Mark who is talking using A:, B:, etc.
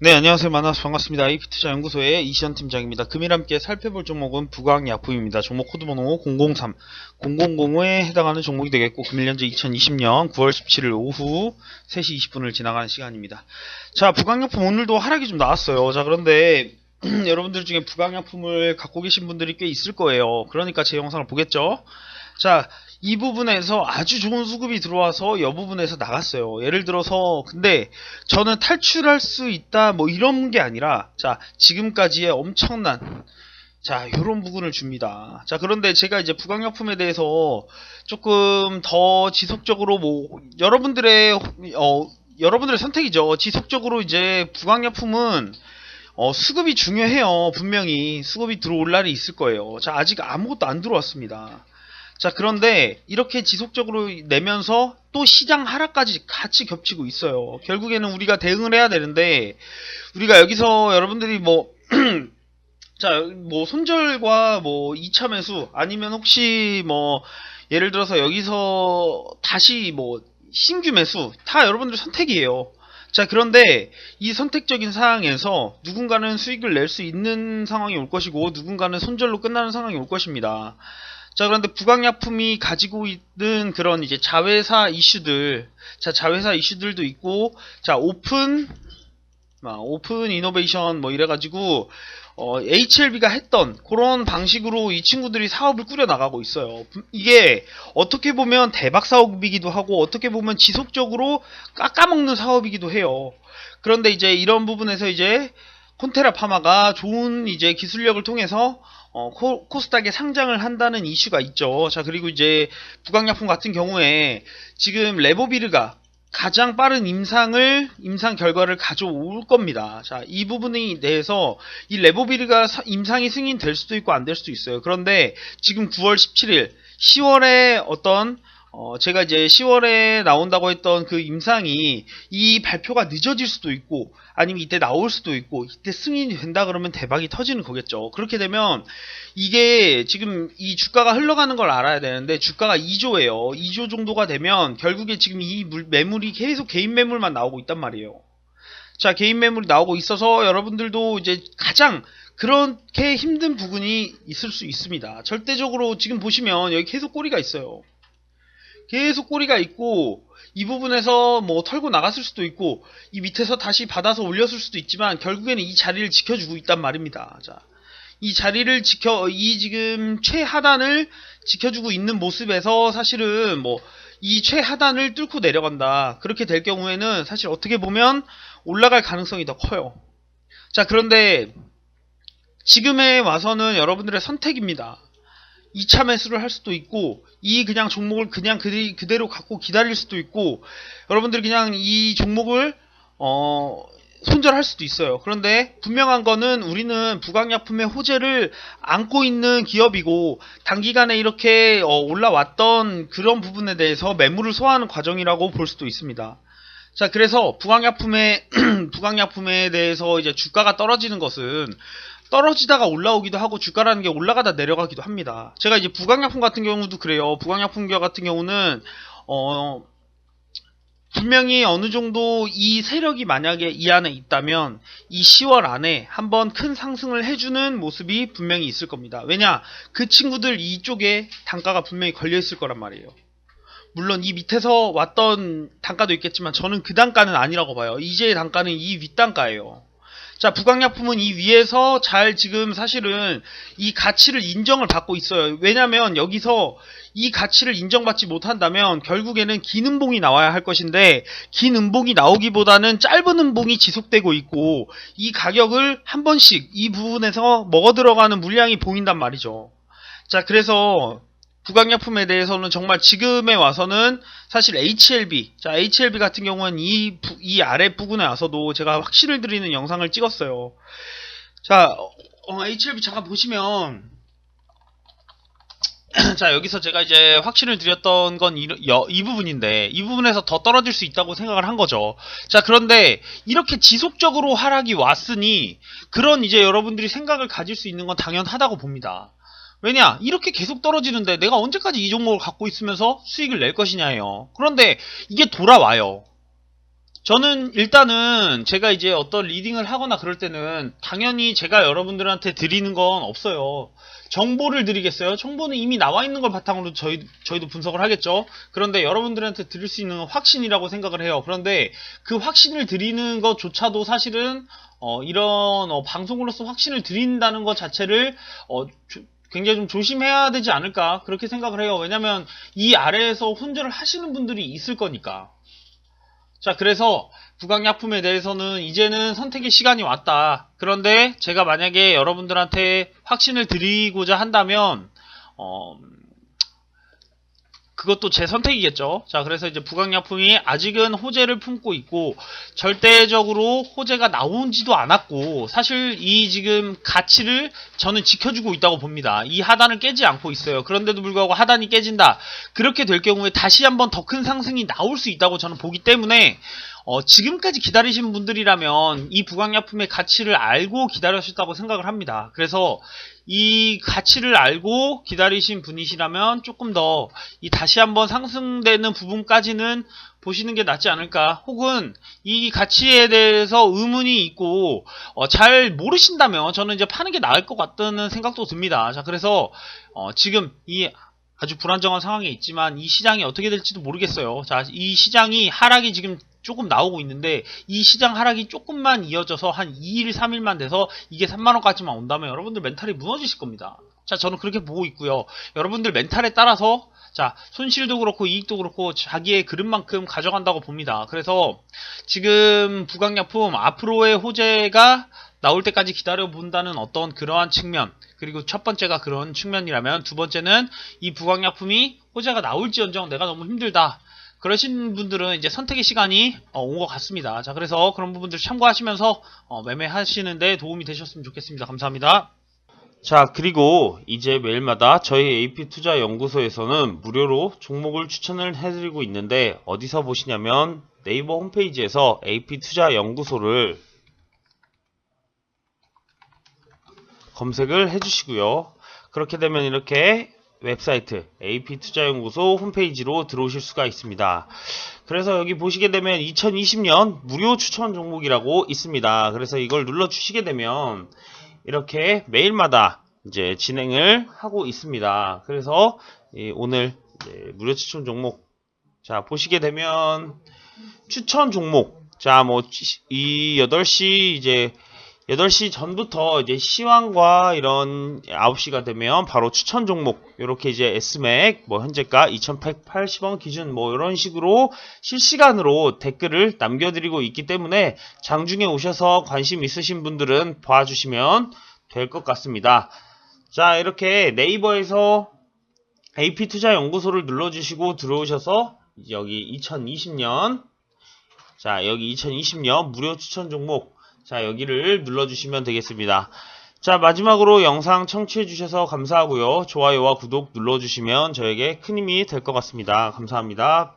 A: 네, 안녕하세요. 만나서 반갑습니다. 이피투자 연구소의 이시연 팀장입니다. 금일 함께 살펴볼 종목은 부강약품입니다. 종목 코드번호 003, 000에 해당하는 종목이 되겠고, 금일 현재 2020년 9월 17일 오후 3시 20분을 지나가는 시간입니다. 자, 부강약품 오늘도 하락이 좀 나왔어요. 자, 그런데 여러분들 중에 부강약품을 갖고 계신 분들이 꽤 있을 거예요. 그러니까 제 영상을 보겠죠? 자, 이 부분에서 아주 좋은 수급이 들어와서 이 부분에서 나갔어요. 예를 들어서, 근데 저는 탈출할 수 있다, 뭐 이런 게 아니라, 자, 지금까지의 엄청난, 자, 요런 부분을 줍니다. 자, 그런데 제가 이제 부강약품에 대해서 조금 더 지속적으로 뭐, 여러분들의, 어, 여러분들의 선택이죠. 지속적으로 이제 부강약품은 어, 수급이 중요해요. 분명히 수급이 들어올 날이 있을 거예요. 자, 아직 아무것도 안 들어왔습니다. 자, 그런데 이렇게 지속적으로 내면서 또 시장 하락까지 같이 겹치고 있어요. 결국에는 우리가 대응을 해야 되는데, 우리가 여기서 여러분들이 뭐, 자, 뭐, 손절과 뭐, 2차 매수, 아니면 혹시 뭐, 예를 들어서 여기서 다시 뭐, 신규 매수, 다 여러분들 선택이에요. 자, 그런데 이 선택적인 상황에서 누군가는 수익을 낼 수 있는 상황이 올 것이고, 누군가는 손절로 끝나는 상황이 올 것입니다. 자, 그런데 부강약품이 가지고 있는 그런 이제 자회사 이슈들, 자, 자회사 이슈들도 있고, 자, 오픈, 막 오픈 이노베이션 뭐 이래가지고, 어, HLB가 했던 그런 방식으로 이 친구들이 사업을 꾸려나가고 있어요. 이게 어떻게 보면 대박 사업이기도 하고, 어떻게 보면 지속적으로 깎아먹는 사업이기도 해요. 그런데 이제 이런 부분에서 이제 콘테라 파마가 좋은 이제 기술력을 통해서 어, 코, 코스닥에 상장을 한다는 이슈가 있죠. 자, 그리고 이제 부강약품 같은 경우에 지금 레보비르가 가장 빠른 임상을 임상 결과를 가져올 겁니다. 자, 이 부분에 대해서 이 레보비르가 사- 임상이 승인될 수도 있고 안 될 수도 있어요. 그런데 지금 9월 17일 10월에 어떤 어, 제가 이제 10월에 나온다고 했던 그 임상이 이 발표가 늦어질 수도 있고 아니면 이때 나올 수도 있고 이때 승인이 된다 그러면 대박이 터지는 거겠죠. 그렇게 되면 이게 지금 이 주가가 흘러가는 걸 알아야 되는데 주가가 2조예요. 2조 정도가 되면 결국에 지금 이 물- 매물이 계속 개인 매물만 나오고 있단 말이에요. 자, 개인 매물이 나오고 있어서 여러분들도 이제 가장 그렇게 힘든 부분이 있을 수 있습니다. 절대적으로 지금 보시면 여기 계속 꼬리가 있어요. 계속 꼬리가 있고 이 부분에서 뭐 털고 나갔을 수도 있고 이 밑에서 다시 받아서 올렸을 수도 있지만 결국에는 이 자리를 지켜주고 있단 말입니다. 자, 이 자리를 지켜 이 지금 최하단을 지켜주고 있는 모습에서 사실은 뭐 이 최하단을 뚫고 내려간다. 그렇게 될 경우에는 사실 어떻게 보면 올라갈 가능성이 더 커요. 자, 그런데 지금에 와서는 여러분들의 선택입니다. 2차 매수를 할 수도 있고 이 그냥 종목을 그냥 그대, 그대 로 갖고 기다릴 수도 있고 여러분들이 그냥 이 종목을 어 손절할 수도 있어요. 그런데 분명한 거는 우리는 부강약품의 호재를 안고 있는 기업이고 단기간에 이렇게 어, 올라왔던 그런 부분에 대해서 매물을 소화하는 과정이라고 볼 수도 있습니다. 자, 그래서 부강약품의 부강약품에 대해서 이제 주가가 떨어지는 것은 떨어지다가 올라오기도 하고 주가라는 게 올라가다 내려가기도 합니다. 제가 이제 부강약품 같은 경우도 그래요. 부강약품 같은 경우는 어 분명히 어느 정도 이 세력이 만약에 이 안에 있다면 이 10월 안에 한번 큰 상승을 해주는 모습이 분명히 있을 겁니다. 왜냐 그 친구들 이쪽에 단가가 분명히 걸려 있을 거란 말이에요. 물론 이 밑에서 왔던 단가도 있겠지만 저는 그 단가는 아니라고 봐요. 이제의 단가는 이 윗단가예요. 자, 부강약품은 이 위에서 잘 지금 사실은 이 가치를 인정을 받고 있어요. 왜냐면 여기서 이 가치를 인정받지 못한다면 결국에는 긴 음봉이 나와야 할 것인데 긴 음봉이 나오기보다는 짧은 음봉이 지속되고 있고 이 가격을 한 번씩 이 부분에서 먹어 들어가는 물량이 보인단 말이죠. 자, 그래서 부강약품에 대해서는 정말 지금에 와서는 사실 HLB, 자, HLB 같은 경우는 이, 부- 이 아래 부분에 와서도 제가 확신을 드리는 영상을 찍었어요. 자, 어, HLB 잠깐 보시면, 자, 여기서 제가 이제 확신을 드렸던 건 이, 여- 이 부분인데, 이 부분에서 더 떨어질 수 있다고 생각을 한 거죠. 자, 그런데 이렇게 지속적으로 하락이 왔으니, 그런 이제 여러분들이 생각을 가질 수 있는 건 당연하다고 봅니다. 왜냐? 이렇게 계속 떨어지는데 내가 언제까지 이 종목을 갖고 있으면서 수익을 낼 것이냐예요. 그런데 이게 돌아와요. 저는 일단은 제가 이제 어떤 리딩을 하거나 그럴 때는 당연히 제가 여러분들한테 드리는 건 없어요. 정보를 드리겠어요? 정보는 이미 나와 있는 걸 바탕으로 저희, 저희도 분석을 하겠죠? 그런데 여러분들한테 드릴 수 있는 건 확신이라고 생각을 해요. 그런데 그 확신을 드리는 것조차도 사실은, 어, 이런, 어, 방송으로서 확신을 드린다는 것 자체를, 어, 조- 굉장히 좀 조심해야 되지 않을까? 그렇게 생각을 해요. 왜냐면 이 아래에서 혼절을 하시는 분들이 있을 거니까. 자, 그래서 부강약품에 대해서는 이제는 선택의 시간이 왔다. 그런데 제가 만약에 여러분들한테 확신을 드리고자 한다면, 어, 그것도 제 선택이겠죠. 자, 그래서 이제 부강약품이 아직은 호재를 품고 있고, 절대적으로 호재가 나오지도 않았고, 사실 이 지금 가치를 저는 지켜주고 있다고 봅니다. 이 하단을 깨지 않고 있어요. 그런데도 불구하고 하단이 깨진다. 그렇게 될 경우에 다시 한번 더 큰 상승이 나올 수 있다고 저는 보기 때문에 어, 지금까지 기다리신 분들이라면 이 부강약품의 가치를 알고 기다리셨다고 생각을 합니다. 그래서 이 가치를 알고 기다리신 분이시라면 조금 더 이 다시 한번 상승되는 부분까지는 보시는 게 낫지 않을까. 혹은 이 가치에 대해서 의문이 있고 어, 잘 모르신다면 저는 이제 파는 게 나을 것 같다는 생각도 듭니다. 자, 그래서 어, 지금 이 아주 불안정한 상황에 있지만 이 시장이 어떻게 될지도 모르겠어요. 자, 이 시장이 하락이 지금 조금 나오고 있는데 이 시장 하락이 조금만 이어져서 한 2일, 3일만 돼서 이게 3만원까지만 온다면 여러분들 멘탈이 무너지실 겁니다. 자, 저는 그렇게 보고 있고요. 여러분들 멘탈에 따라서 자, 손실도 그렇고 이익도 그렇고 자기의 그릇만큼 가져간다고 봅니다. 그래서 지금 부강약품 앞으로의 호재가 나올 때까지 기다려 본다는 어떤 그러한 측면 그리고 첫 번째가 그런 측면이라면 두 번째는 이 부강약품이 호재가 나올지언정 내가 너무 힘들다 그러신 분들은 이제 선택의 시간이 어, 온것 같습니다. 자 그래서 그런 부분들 참고하시면서 어, 매매하시는데 도움이 되셨으면 좋겠습니다. 감사합니다. 자, 그리고 이제 매일마다 저희 AP 투자 연구소에서는 무료로 종목을 추천을 해드리고 있는데 어디서 보시냐면 네이버 홈페이지에서 AP 투자 연구소를 검색을 해주시고요. 그렇게 되면 이렇게 웹사이트 AP투자연구소 홈페이지로 들어오실 수가 있습니다. 그래서 여기 보시게 되면 2020년 무료 추천 종목이라고 있습니다. 그래서 이걸 눌러 주시게 되면 이렇게 매일마다 이제 진행을 하고 있습니다. 그래서 이 오늘 무료 추천 종목 자 보시게 되면 추천 종목 자 뭐 이 8시 이제 8시 전부터 이제 시황과 이런 9시가 되면 바로 추천 종목 이렇게 이제 S맥 뭐 현재가 2180원 기준 뭐 이런 식으로 실시간으로 댓글을 남겨드리고 있기 때문에 장중에 오셔서 관심 있으신 분들은 봐주시면 될 것 같습니다. 자 이렇게 네이버에서 AP투자연구소를 눌러주시고 들어오셔서 여기 2020년 자 여기 2020년 무료 추천 종목 자, 여기를 눌러주시면 되겠습니다. 자, 마지막으로 영상 청취해주셔서 감사하고요. 좋아요와 구독 눌러주시면 저에게 큰 힘이 될 것 같습니다. 감사합니다.